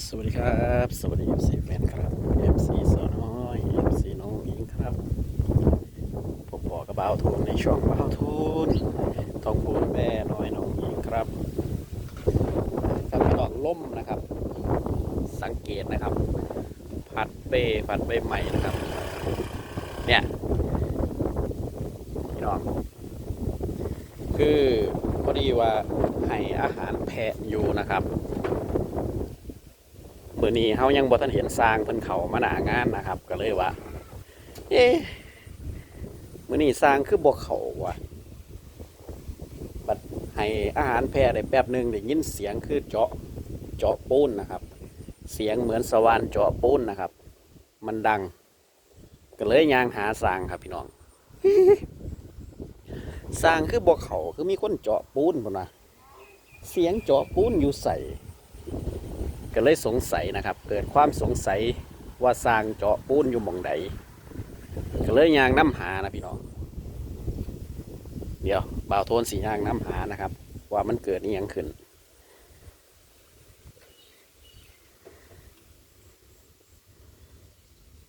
สวัสดีครับ สวัสดี FC แฟนครับ FC สาวน้อย FC น้องอิงครับผมบอกกับบ่าวทูนในช่องบ่าวทูนทองพูนแม่น้อยน้องอิงครับกับพี่น้องล่มนะครับ สังเกตนะครับ ผัดเปผัดใบใหม่นะครับ เนี่ยพี่น้องคือพอดีว่าให้อาหารแพะอยู่นะครับ มื่อนี้เขายังบ่ทันเห็นสร้างเพิ่นเขามาหนางานนะครับ ก็เลยว่าเอ๊ะมื่อนี้สร้างคือบ่เขาวะบัดให้อาหารแพะได้แป๊บหนึงได้ยินเสียงคือเจาะเจาะปูนนะครับ เสียงเหมือนสว่านเจาะปูนนะครับ มันดัง ก็เลยยางหาสร้างครับพี่น้องสร้างคือบ่เขาคือมีคนเจาะปูนพุ่นนะเสียงเจาะปูนอยู่ใส่ ก็เลยสงสัยนะครับ เกิดความสงสัยว่าสร้างเจาะปูนอยู่หม่องใดก็เลยยางน้ำหานะพี่น้อง เดี๋ยวบ่าวโทนสียางน้ำหานะครับ ว่ามันเกิดนี่ยังขึ้น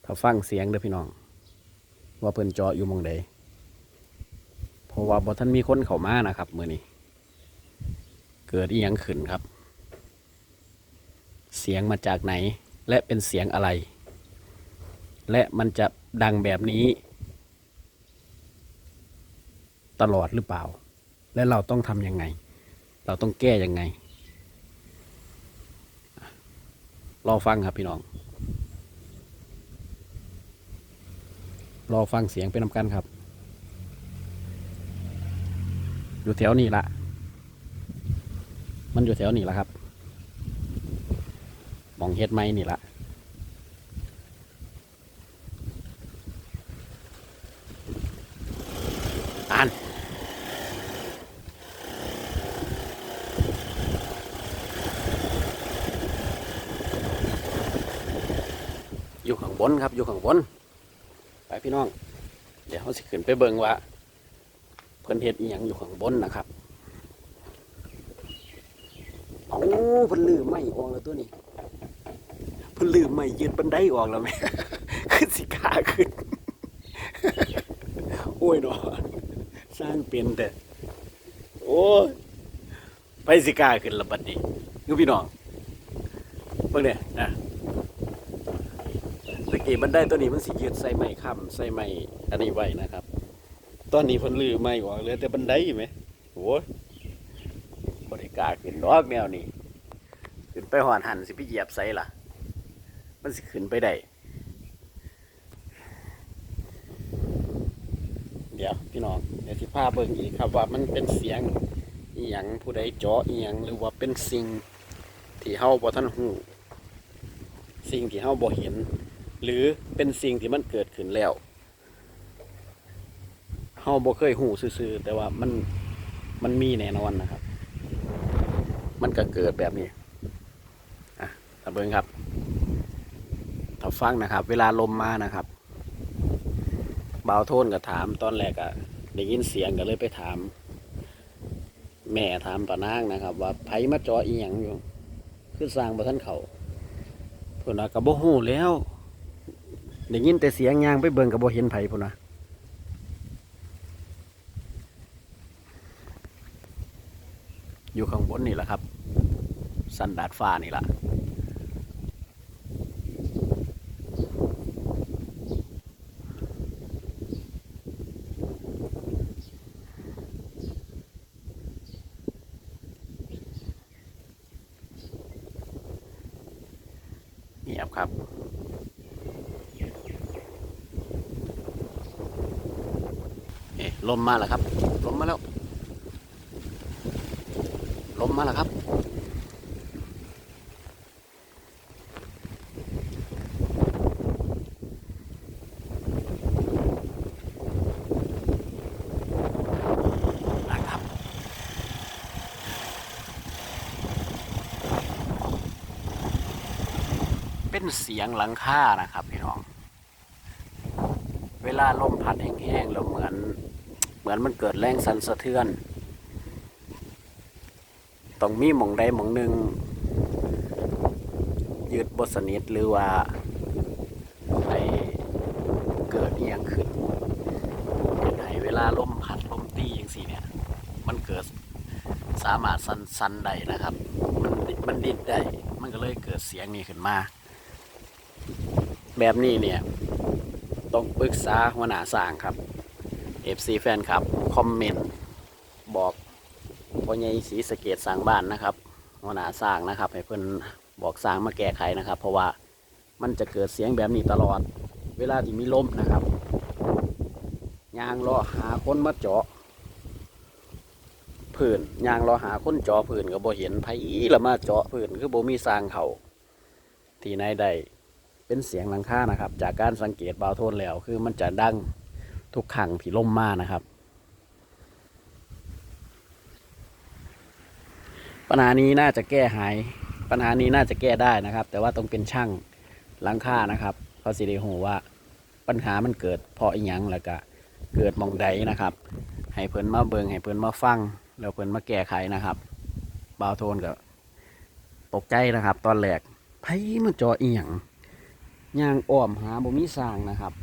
ถ้าฟังเสียงเด้อพี่น้อง ว่าเพิ่นเจาะอยู่มองใดเพราะว่าบ่ท่านมีคนเข้ามานะครับมือนี้ เกิดอีหยังขึ้นครับ เสียงมาจากไหน และเป็นเสียงอะไร และมันจะดังแบบนี้ ตลอดหรือเปล่า และเราต้องทำยังไง เราต้องแก้ยังไงรอฟังครับพี่น้อง รอฟังเสียงเป็นนำกันครับ อยู่แถวนี้ละ มันอยู่แถวนี้ละครับ มองเฮ็ดไม้นี่ละอ่านอยู่ข้างบนครับ อยู่ข้างบน ไปพี่น้อง เดี๋ยวเขาสิขึ้นไปเบิ่งว่า เพิ่นเฮ็ดอีหยังอยู่ข้างบนนะครับเอาเพิ่นลืมไม่ออกแล้วตัวนี้ ลืมไม่ยืดบันไดออกแล้วแม่ขึ้นสิขาขึ้น โอ้ยเนาะสร้างเป็นแต่โอ้ยไปสิกาขึ้นละบัดนี้คือพี่น้องเบิ่งเนี่ยนะตะกี้บันไดตัวนี้มันสิยืดใส่ไม้ค้ำใส่ไม้อันนี้ไว้นะครับ ตอนนี้เพิ่นลืมไม่ออกเหลยแต่บันไดไหมโอ้ยบ่ได้กาขึ้นดอกแนวนี้ขึ้นไปหอนหันสิไปเหยียบใส่ล่ะ มันสิขึ้นไปได้เดี๋ยวพี่น้องเดี๋ยวสิพาเบิ่งอีกครับว่ามันเป็นเสียงอีหยังผู้ใดเจาะอีหยังหรือว่าเป็นสิ่งที่เฮาบ่ทันฮู้สิ่งที่เฮาบ่เห็น หรือเป็นสิ่งที่มันเกิดขึ้นแล้วเฮาบ่เคยฮู้ซื่อๆแต่ว่ามันมันมีแน่นอนนะครับ มันก็เกิดแบบนี้อะตาเบิ่งครับ ถ้าฟังนะครับ เวลาลมมานะครับเบาโทนก็ถามตอนแรกอะได้ยินเสียงก็เลยไปถาม แม่ถามปานางนะครับ ว่าไผมาจาะอีหยังอยู่คือสร้างบ่ทันเขาพิ่นว่าก็บ่ฮู้แล้วได้ยินแต่เสียงยางไปเบิ่งก็บ่เห็นไผพุ่นนะอยู่ข้างบนนี่แหละครับ สันดาดฟ้านี่แหละ เงียบครับเอ๊ะลมมาแล้วครับ ลมมาแล้ว ลมมาแล้วครับ เป็นเสียงหลังคานะครับพี่น้อง เวลาลมพัดแห้งๆแล้วเหมือน เหมือนมันเกิดแรงสั่นสะเทือน ต้องมีหมองใดหมองหนึ่งยึดบสนิทหรือว่าไปเกิดเอหย่างขึ้นเป็นให้เวลาลมพัดลมตีอย่างสี่เนี่ย มันเกิดสามารถสันสันได้นะครับ มันมันดิ้นได้ มันก็เลยเกิดเสียงนี้ขึ้นมา แบบนี้เนี่ย ต้องปรึกษาหัวหน้าสร้างครับ FC แฟนครับ คอมเมนต์บอกพ่อใหญ่ศรีสะเกดสร้างบ้านนะครับหัวหน้าสร้างนะครับ ให้เพิ่นบอกสร้างมาแก้ไขนะครับ เพราะว่ามันจะเกิดเสียงแบบนี้ตลอด เวลาที่มีลมนะครับยางรอหาคนมาเจาะพื้นยางรอหาคนเจาะพื้นก็บ่เห็นไผละมาเจาะพื้นคือบ่มีสร้างเขาที่ไหนใด เป็นเสียงหลังคานะครับ จากการสังเกตบาวโทนแล้ว คือมันจะดังทุกครั้งที่ลมมานะครับ ปัญหานี้น่าจะแก้หาย ปัญหานี้น่าจะแก้ได้นะครับ แต่ว่าต้องเป็นช่างหลังคานะครับเพราะสิริหูว่าปัญหามันเกิดเพราะอีหยังแล้วก็เกิดมองใดนะครับ ให้เพิ่นมาเบิงให้เพิ่นมาฟังแล้วเพิ่นมาแก้ไขนะครับบาวโทนก็ตกใจนะครับ ตอนแรกไผมันจาะอีหยัง ย่างอ้อมหาบ่มีสร้างนะครับ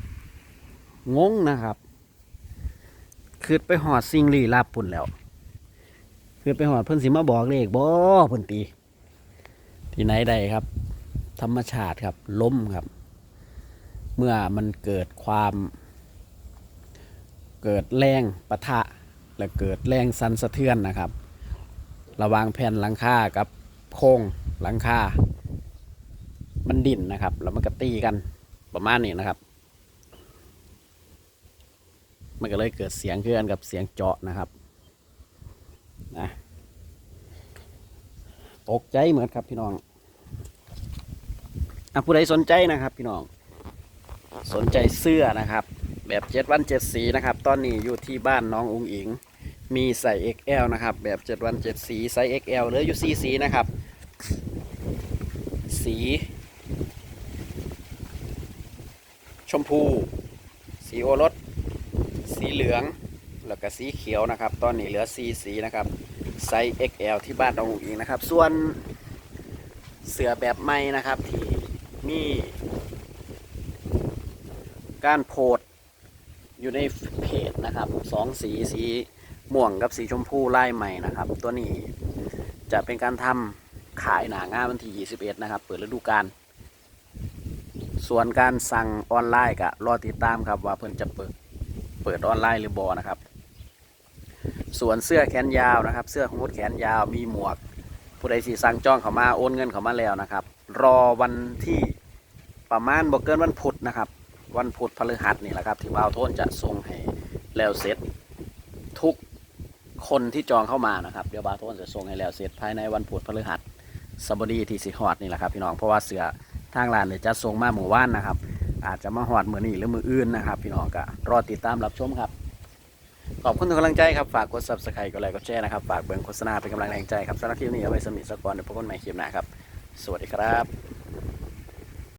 งงนะครับคือไปหอดสิ่งลี้ลับปุ่นแล้วคือไปหอดเพิ่นสิมาบอกเลขบ่เพิ่นตีที่ไหนใดครับ ธรรมชาติครับล้มครับ เมื่อมันเกิดความ เกิดแรงปะทะ และเกิดแรงสั่นสะเทือนนะครับ ระวางแผ่นหลังคากับโครงหลังคา มันดิ่นนะครับ แล้วมันก็ตีกันประมาณนี้นะครับ มันก็เลยเกิดเสียงเคลื่อนกับเสียงเจาะนะครับนะตกใจเหมือนครับพี่น้องอะผู้ใดสนใจนะครับพี่น้อง สนใจเสื้อนะครับ แบบเจ็ดวันเจ็ดสีนะครับ ตอนนี้อยู่ที่บ้านน้องอุงอิง มีใส่ XL นะครับ แบบเจ็ดวันเจ็ดสีไซส์ XL เหลืออยู่สีสีนะครับ สี ชมพู สีโอรส สีเหลือง แล้วก็สีเขียวนะครับ ตอนนี้เหลือสีสีนะครับ ไซส์ XL ที่บ้านน้องอุ๋งอิงนะครับ ส่วนเสือแบบใหม่นะครับที่มีการโพสอยู่ในเพจนะครับสองสีสีม่วงกับสีชมพูลายใหม่นะครับ ตัวนี้จะเป็นการทำขายหนางานวันที่ 21 นะครับ เปิดฤดูกาล ส่วนการสั่งออนไลน์ก็รอติดตามครับว่าเพิ่นจะเปิดเปิดออนไลน์หรือบอนะครับ ส่วนเสื้อแขนยาวนะครับ เสื้อฮูดแขนยาวมีหมวก ผู้ใดสีสั่งจองเขามาโอนเงินเขามาแล้วนะครับ รอวันที่ประมาณบอกเกินวันพุธนะครับ วันพุธพฤหัสนี่แหละครับที่บ่าวโทนจะส่งให้แล้วเสร็จทุกคนที่จองเข้ามานะครับเดี๋ยวบ่าวโทนจะส่งให้แล้วเสร็จภายในวันพุธพฤหัสสบดีที่สิฮอดนี่แหละครับพี่น้องเพราะว่าเสื้อ ทางร้านเลยจะส่งมาหมู่ว่านนะครับ อาจจะมาหอดมือนี้หรือมืออื่นนะครับ พี่น้องก็รอติดตามรับชมครับ ขอบคุณทุกกำลังใจครับ ฝากกดซับสไครต์กดไลค์กดแชร์นะครับ ฝากเบิ่งโฆษณาเป็นกำลังแรงใจครับสำหรับคลิปนี้เอาไว้สมิทสกอนเดี๋ยวพบกันใหม่คลิปหน้าครับ สวัสดีครับ